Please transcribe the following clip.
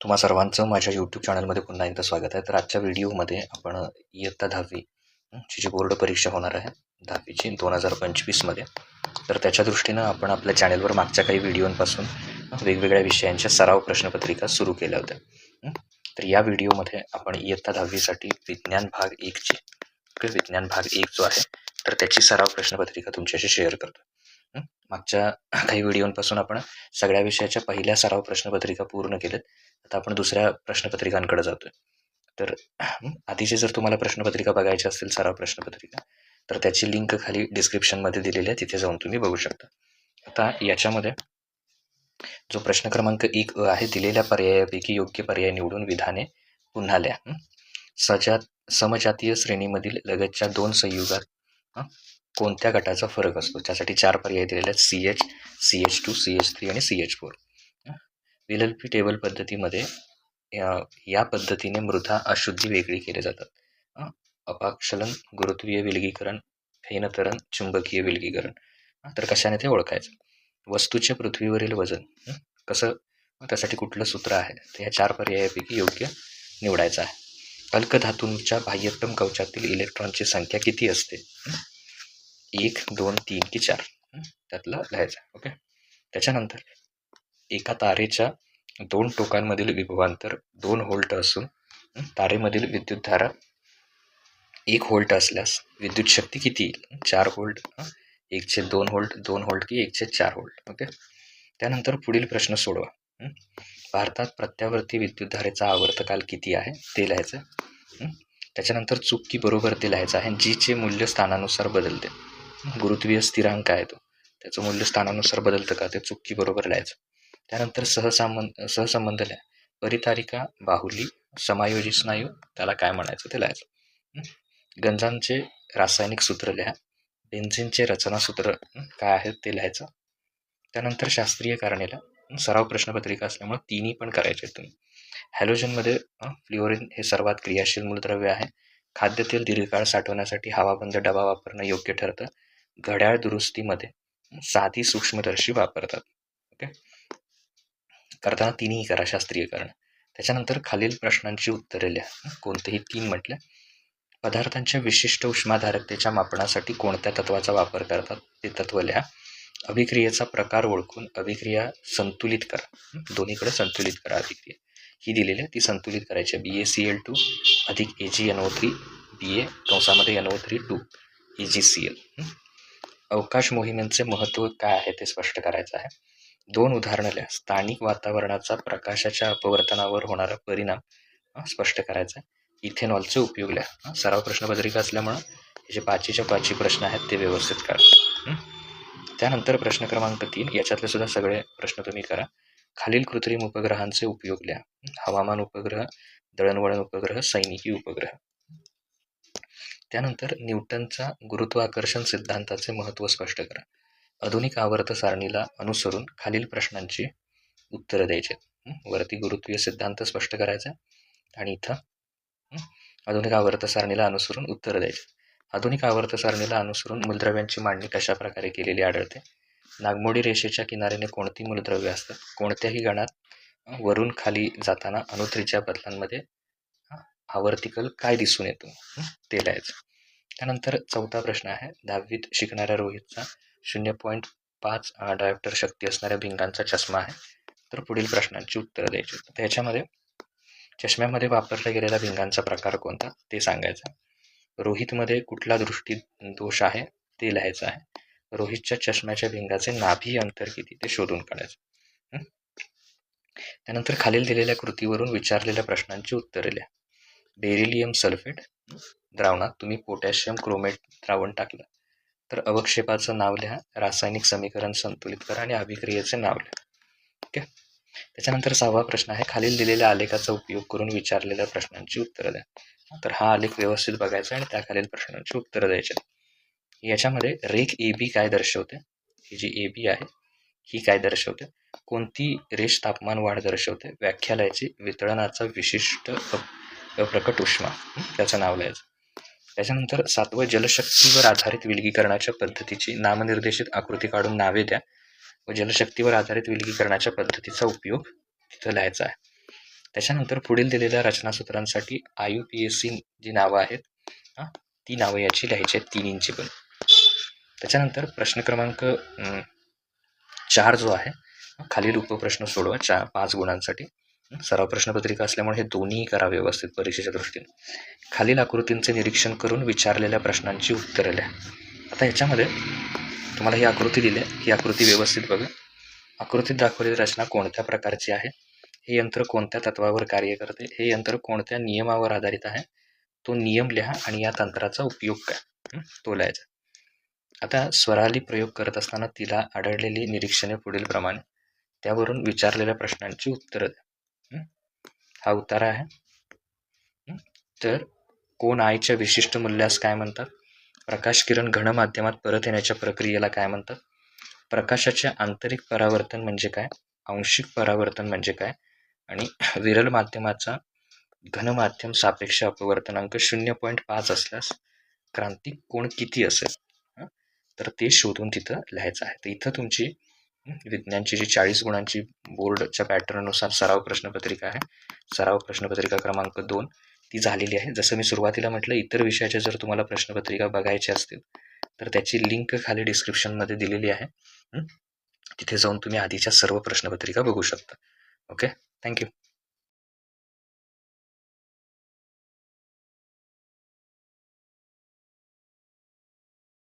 तुम्हा सर्वांचं माझ्या यूट्यूब चॅनलमध्ये पुन्हा एकदा स्वागत आहे. तर आजच्या व्हिडिओमध्ये आपण इयत्ता दहावी ची जी बोर्ड परीक्षा होणार आहे दहावीची दोन हजार पंचवीसमध्ये तर त्याच्या दृष्टीनं आपण आपल्या चॅनलवर मागच्या काही व्हिडिओंपासून वेगवेगळ्या विषयांच्या सराव प्रश्नपत्रिका सुरू केल्या होत्या. तर या व्हिडिओमध्ये आपण इयत्ता दहावीसाठी विज्ञान भाग एकची ओके विज्ञान भाग एक जो आहे तर त्याची सराव प्रश्नपत्रिका तुमच्याशी शेअर करतो मागच्या काही व्हिडिओंपासून आपण सगळ्या विषयाच्या पहिल्या सराव प्रश्नपत्रिका पूर्ण केल्यात. आता आपण दुसऱ्या प्रश्नपत्रिकांकडे जातोय. तर आधीचे जर तुम्हाला प्रश्नपत्रिका बघायच्या असतील सराव प्रश्नपत्रिका तर त्याची लिंक खाली डिस्क्रिप्शनमध्ये दिलेली आहे. तिथे जाऊन तुम्ही बघू शकता. आता याच्यामध्ये जो प्रश्न क्रमांक एक अ आहे दिलेल्या पर्यायापैकी योग्य पर्याय निवडून विधाने पुन्हा लिहा. सजात समजातीय श्रेणीमधील लगतच्या दोन संयुगात कोणत्या गटाचा फरक असतो? त्यासाठी चार पर्याय दिलेले आहेत. C H C H two C H three आणि C H four L L P table पद्धतीमध्ये या- पद्धतीने मृदा अशुद्धी वेगळी केले जातात. अपाक्षलन गुरुत्वीय विलगीकरण फेनतरण चुंबकीय विलगीकरण. तर कशाने ते ओळखायचं? वस्तूचे पृथ्वीवरील वजन. कसं? त्यासाठी कुठलं सूत्र आहे? तर या चार पर्यायापैकी योग्य निवडायचं आहे. अल्कधातूंच्या बाह्यतम कवचातील इलेक्ट्रॉनची संख्या किती असते? एक दोन तीन की चार. त्यातला लिहायचा ओके? त्याच्यानंतर एका तारेच्या दोन टोकांमधील विभवांतर दोन होल्ट असून तारेमधील तारेमधील विद्युतधारा एक होल्ट असल्यास विद्युत शक्ती किती येईल? चार होल्ट एकशे दोन होल्ट दोन होल्ट की एकशे चार होल्ट ओके? त्यानंतर पुढील प्रश्न सोडवा. भारतात प्रत्यावर्ती विद्युतधारेचा आवर्तकाल किती आहे? ते लिहायचं. त्याच्यानंतर चूक की बरोबर ते लिहायचं आहे. जीचे मूल्य स्थानानुसार बदलते. गुरुत्वीय स्थिरांक आहे तो. त्याचं मूल्य स्थानानुसार बदलतं का? ते चुकी बरोबर लिहायचं. त्यानंतर सहसंबंध सहसंबंध लिहा परितारिका बाहुली समायोजी स्नायू त्याला काय म्हणायचं ते लिहायचं. गंजांचे रासायनिक सूत्र लिहा. बेन्झिनचे रचनासूत्र काय आहेत ते लिहायचं. त्यानंतर शास्त्रीय कारणेला सराव प्रश्नपत्रिका असल्यामुळे तिन्ही पण करायचे आहेत तुम्ही. हॅलोजनमध्ये फ्लिओरिन फ्लोरिन हे सर्वात क्रियाशील मूलद्रव्य आहे. खाद्यतेल दीर्घकाळ साठवण्यासाठी हवाबंद डबा वापरणं योग्य ठरतं. घड्याळ दुरुस्तीमध्ये साधी सूक्ष्मदर्शी वापरतात. ओके? करताना तिन्ही करा शास्त्रीयकरण त्याच्यानंतर खालील प्रश्नांची उत्तरे लिहा. कोणतेही तीन म्हटल्या पदार्थांच्या विशिष्ट उष्माधारकतेच्या मापनासाठी कोणत्या तत्वाचा वापर करतात? ते तत्व लिहा. अभिक्रियेचा प्रकार ओळखून अभिक्रिया संतुलित करा. दोन्हीकडे संतुलित करा अभिक्रिया. ही दिलेली आहे ती संतुलित करायची आहे. B A C L two अधिक A G N O three B A कंसामध्ये N O three two A G C L अवकाश मोहिमेंचे महत्त्व काय आहे ते स्पष्ट करायचं आहे. दोन उदाहरणं लिहा. स्थानिक वातावरणाचा प्रकाशाच्या अपवर्तनावर होणारा परिणाम. स्पष्ट करायचा आहे. इथेनॉलचे उपयोग लिहा. सराव प्रश्नपत्रिका असल्यामुळं हे जे पाचीच्या पाची प्रश्न आहेत ते व्यवस्थित करा त्यानंतर प्रश्न क्रमांक तीन. याच्यातले सुद्धा सगळे प्रश्न तुम्ही करा. खालील कृत्रिम उपग्रहांचे उपयोग लिहा. हवामान उपग्रह दळणवळण उपग्रह सैनिकी उपग्रह. त्यानंतर न्यूटनचा गुरुत्वाकर्षण सिद्धांताचे महत्त्व स्पष्ट करा. आधुनिक आवर्त सारणीला अनुसरून खालील प्रश्नांची उत्तरं द्यायची. आहेत. वरती गुरुत्वीय सिद्धांत स्पष्ट करायचा आणि इथं आधुनिक आवर्त सारणीला अनुसरून उत्तरं द्यायची. आधुनिक आवर्त सारणीला अनुसरून मूलद्रव्यांची मांडणी कशा प्रकारे केलेली आढळते? नागमोडी रेषेच्या किनाऱ्याने कोणती मूलद्रव्य असतात? कोणत्याही गणात वरून खाली जाताना अनुत्रीच्या बदलांमध्ये हा आवर्तिकल काय दिसून येतो? ते लिहायचं. त्यानंतर चौथा प्रश्न आहे दहावीत शिकणाऱ्या रोहितचा शून्य पॉईंट पाच डायरेक्टर शक्ती असणाऱ्या भिंगांचा चष्मा आहे. तर पुढील प्रश्नांची उत्तरं द्यायची त्याच्यामध्ये तर ह्याच्यामध्ये चष्म्यामध्ये वापरल्या गेलेल्या भिंगांचा प्रकार कोणता? ते सांगायचा रोहितमध्ये कुठला दृष्टी दोष आहे? ते लिहायचं आहे. रोहितच्या चष्म्याच्या भिंगाचे नाभी अंतर किती? ते शोधून काढायचं. त्यानंतर खालील दिलेल्या कृतीवरून विचारलेल्या प्रश्नांची उत्तरे लिहा. बेरिलियम सल्फेट द्रावणात तुम्ही पोटॅशियम क्रोमेट द्रावण टाकलं. तर अवक्षेपाचं नाव लिहा रासायनिक समीकरण संतुलित करा आणि अभिक्रियेचे नाव लिहा. ओके? त्याच्यानंतर सहावा प्रश्न आहे खालील दिलेल्या आलेखाचा उपयोग करून विचारलेल्या प्रश्नांची उत्तरं द्या. तर हा आलेख व्यवस्थित बघायचा आणि त्या खालील प्रश्नांची उत्तरं द्यायची याच्यामध्ये रेख ए बी काय दर्शवते? ही जी ए बी आहे ही काय दर्शवते? कोणती रेष तापमान वाढ दर्शवते? व्याख्यालयाची वितळणाचा विशिष्ट अप्रकट उष्मा. त्याचं नाव लिहायचं त्याच्यानंतर सातवं जलशक्तीवर आधारित विलगीकरणाच्या पद्धतीची नामनिर्देशित आकृती काढून नावे द्या. व जलशक्तीवर आधारित विलगीकरणाच्या पद्धतीचा उपयोग तिथं लिहायचा आहे. त्याच्यानंतर पुढील दिलेल्या रचनासूत्रांसाठी I U P S C G नावं आहेत हां ती नावं याची लिहायची आहेत तीन इंची पण. त्याच्यानंतर प्रश्न क्रमांक चार जो आहे खालील उपप्रश्न सोडवा चार पाच गुणांसाठी. सराव प्रश्नपत्रिका असल्यामुळे हे दोन्ही करा व्यवस्थित परीक्षेच्या दृष्टीने. खालील आकृतींचे निरीक्षण करून विचारलेल्या प्रश्नांची उत्तरं लिहा. आता ह्याच्यामध्ये तुम्हाला ही आकृती दिली आहे. ही आकृती व्यवस्थित बघा. आकृतीत दाखवलेली रचना कोणत्या प्रकारची आहे? हे यंत्र कोणत्या तत्वावर कार्य करते? हे यंत्र कोणत्या नियमावर आधारित आहे? तो नियम लिहा आणि या तंत्राचा उपयोग काय तो लिहायचा. आता स्वराली प्रयोग करत असताना तिला आढळलेली निरीक्षणे पुढील प्रमाणे त्यावरून विचारलेल्या प्रश्नांची उत्तरं द्या. हा उतारा आहे. तर कोण आईच्या विशिष्ट मूल्यास काय म्हणतात? प्रकाश किरण घन माध्यमात परत येण्याच्या प्रक्रियेला काय म्हणतात? प्रकाशाचे आंतरिक परावर्तन म्हणजे काय? आंशिक परावर्तन म्हणजे काय? आणि विरल माध्यमाचा घनमाध्यम सापेक्ष अपवर्तनांक शून्य पॉईंट पाच असल्यास क्रांतिक कोण किती असेल? तर ते शोधून तिथं लिहायचं आहे. तर इथं तुमची विज्ञानची जी चाळीस गुणांची बोर्डच्या पॅटर्ननुसार सराव प्रश्नपत्रिका आहे. सराव प्रश्नपत्रिका क्रमांक दोन ती झालेली आहे. जसं मी सुरुवातीला म्हटलं इतर विषयाच्या जर तुम्हाला प्रश्नपत्रिका बघायच्या असतील तर त्याची लिंक खाली डिस्क्रिप्शनमध्ये दिलेली आहे. तिथे जाऊन तुम्ही आधीच्या सर्व प्रश्नपत्रिका बघू शकता. Okay thank you